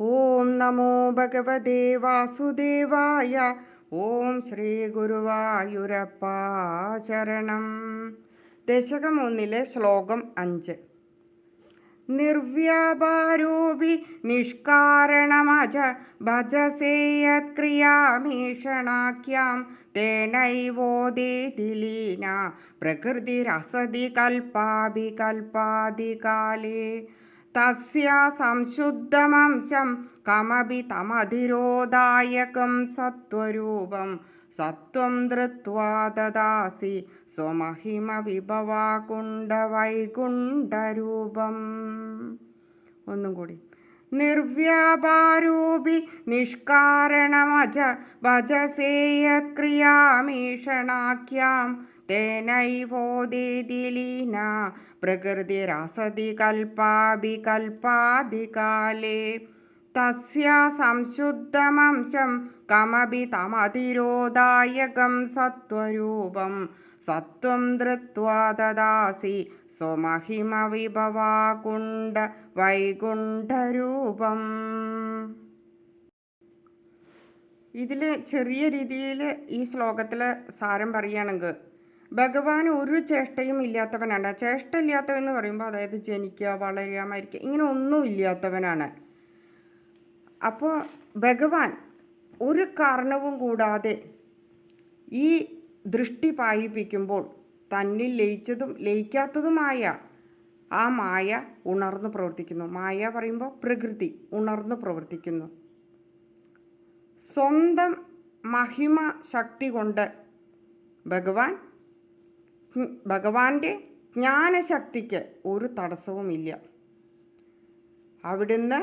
ഓം നമോ ഭഗവതേ വാസുദേവായ ഓം ശ്രീ ഗുരുവായൂരപ്പ ശരണം. ദശകം ഒന്നിലെ ശ്ലോകം അഞ്ച്. നിർവ്യാപാരോപി നിഷ്കാരണമജ ഭജസേയത്ക്രിയാമീഷണാഖ്യാം തേനൈവോദേതിലീന പ്രകൃതിരസതി കൽപ്പാഭികൽപ്പാദികാലേ തസ്യ കമപി തമധിരോധായകം സത്വരൂപം സത്വം ധൃത്വാ സ്വമഹിമ വിഭവാകുണ്ട വൈകുണ്ഠരൂപം ഒന്നും കൂടി നിർവ്യാപാരൂപി നിഷ്കാരണമജ ഭജസേയത്ക്രിയാമീഷണാഖ്യാം തേനൈവോദിലീന പ്രകൃതിരസതി കൽപ്പാഭികൽപ്പാദികാലേ തസ്യ സംശുദ്ധമംശം കമപി തമതിരോദായകം സത്വരൂപം. സത്വം ധൃത്വാ ദദാസി സ്വമഹിമ വിഭവാകുണ്ട വൈകുണ്ഠരൂപം. ഇതിൽ ചെറിയ രീതിയിൽ ഈ ശ്ലോകത്തിൽ സാരം പറയുകയാണെങ്കിൽ ഭഗവാൻ ഒരു ചേഷ്ടയും ഇല്ലാത്തവനാണ്. ചേഷ്ട ഇല്ലാത്തവൻ എന്ന് പറയുമ്പോൾ അതായത് ജനിക്കുക വളരുക മരിക്കുക ഇങ്ങനെ ഒന്നും ഇല്ലാത്തവനാണ്. അപ്പോൾ ഭഗവാൻ ഒരു കാരണവും കൂടാതെ ഈ ദൃഷ്ടി പായിപ്പിക്കുമ്പോൾ തന്നിൽ ലയിച്ചതും ലയിക്കാത്തതുമായ ആ മായ ഉണർന്നു പ്രവർത്തിക്കുന്നു. മായ പറയുമ്പോൾ പ്രകൃതി ഉണർന്നു പ്രവർത്തിക്കുന്നു. സ്വന്തം മഹിമ ശക്തി കൊണ്ട് ഭഗവാൻ ഭഗവാന്റെ ജ്ഞാനശക്തിക്ക് ഒരു തടസ്സവുമില്ല. അവിടുന്ന്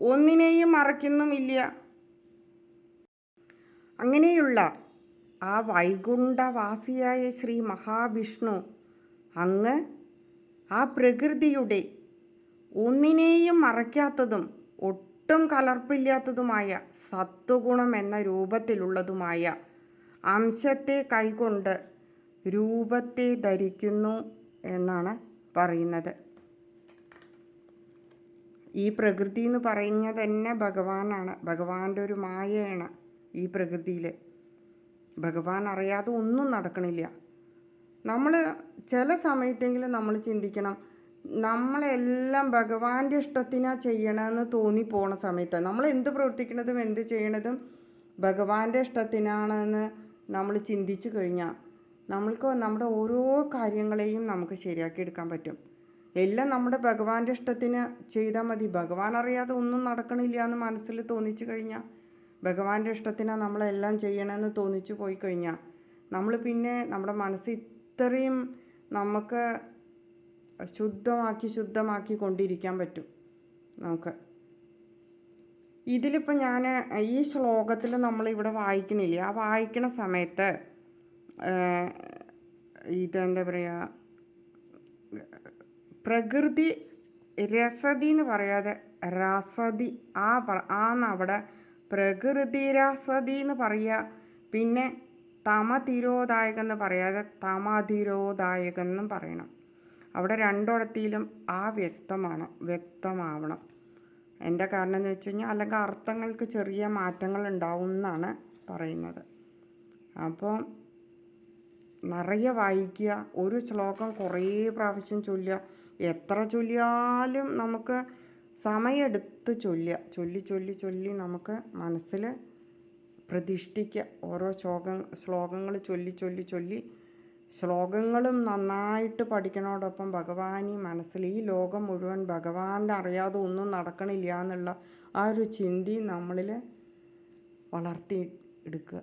ഒന്നിനെയും മറയ്ക്കുന്നുമില്ല. അങ്ങനെയുള്ള ആ വൈകുണ്ഠവാസിയായ ശ്രീ മഹാവിഷ്ണു അങ്ങ് ആ പ്രകൃതിയുടെ ഒന്നിനെയും മറയ്ക്കാത്തതും ഒട്ടും കലർപ്പില്ലാത്തതുമായ സത്വഗുണം എന്ന രൂപത്തിലുള്ളതുമായ അംശത്തെ കൈകൊണ്ട് രൂപത്തെ ധരിക്കുന്നു എന്നാണ് പറയുന്നത്. ഈ പ്രകൃതി എന്ന് പറയുന്നത് തന്നെ ഭഗവാനാണ്. ഭഗവാന്റെ ഒരു മായയാണ് ഈ പ്രകൃതിയിൽ ഭഗവാൻ അറിയാതെ ഒന്നും നടക്കണില്ല. നമ്മൾ ചില സമയത്തെങ്കിലും നമ്മൾ ചിന്തിക്കണം നമ്മളെല്ലാം ഭഗവാന്റെ ഇഷ്ടത്തിനാ ചെയ്യണമെന്ന് തോന്നി പോണ സമയത്ത് നമ്മൾ എന്ത് പ്രവർത്തിക്കുന്നതും എന്ത് ചെയ്യണതും ഭഗവാന്റെ ഇഷ്ടത്തിനാണെന്ന് നമ്മൾ ചിന്തിച്ചു കഴിഞ്ഞാൽ നമ്മൾക്ക് നമ്മുടെ ഓരോ കാര്യങ്ങളെയും നമുക്ക് ശരിയാക്കി എടുക്കാൻ പറ്റും. എല്ലാം നമ്മുടെ ഭഗവാന്റെ ഇഷ്ടത്തിന് ചെയ്താൽ മതി. ഭഗവാൻ അറിയാതെ ഒന്നും നടക്കണില്ല എന്ന് മനസ്സിൽ തോന്നിച്ചു കഴിഞ്ഞാൽ ഭഗവാന്റെ ഇഷ്ടത്തിനാണ് നമ്മളെല്ലാം ചെയ്യണമെന്ന് തോന്നിച്ചു പോയി കഴിഞ്ഞാൽ നമ്മൾ പിന്നെ നമ്മുടെ മനസ്സ് ഇത്രയും നമുക്ക് ശുദ്ധമാക്കി ശുദ്ധമാക്കി കൊണ്ടിരിക്കാൻ പറ്റും നമുക്ക്. ഇതിലിപ്പോൾ ഞാൻ ഈ ശ്ലോകത്തിൽ നമ്മളിവിടെ വായിക്കണില്ല? ആ വായിക്കണ സമയത്ത് ഇതെന്താ പറയുക പ്രകൃതി രസതി എന്ന് പറയാതെ രസതി ആ പറ ആന്നവിടെ പ്രകൃതി രസതി എന്ന് പറയുക പിന്നെ തമതിരോധായകം എന്ന് പറയാതെ തമതിരോധായകം എന്നും പറയണം. അവിടെ രണ്ടിടത്തിലും ആ വ്യക്തമാണ് വ്യക്തമാവണം. എന്റെ കാരണം എന്ന് വെച്ച് കഴിഞ്ഞാൽ അല്ലെങ്കിൽ അർത്ഥങ്ങൾക്ക് ചെറിയ മാറ്റങ്ങൾ ഉണ്ടാവും എന്നാണ് പറയുന്നത്. അപ്പോൾ നിറയെ വായിക്കുക ഒരു ശ്ലോകം കുറേ പ്രാവശ്യം ചൊല്ലുക. എത്ര ചൊല്ലിയാലും നമുക്ക് സമയമെടുത്ത് ചൊല്ലുക. ചൊല്ലി ചൊല്ലി ചൊല്ലി നമുക്ക് മനസ്സിൽ പ്രതിഷ്ഠിക്കുക. ഓരോ ശ്ലോക ശ്ലോകങ്ങൾ ചൊല്ലി ചൊല്ലി ചൊല്ലി ശ്ലോകങ്ങളും നന്നായിട്ട് പഠിക്കണോടൊപ്പം ഭഗവാൻ ഈ മനസ്സിൽ ഈ ലോകം മുഴുവൻ ഭഗവാന്റെ അറിയാതെ ഒന്നും നടക്കണില്ല എന്നുള്ള ആ ഒരു ചിന്തി നമ്മളിൽ വളർത്തി എടുക്കുക.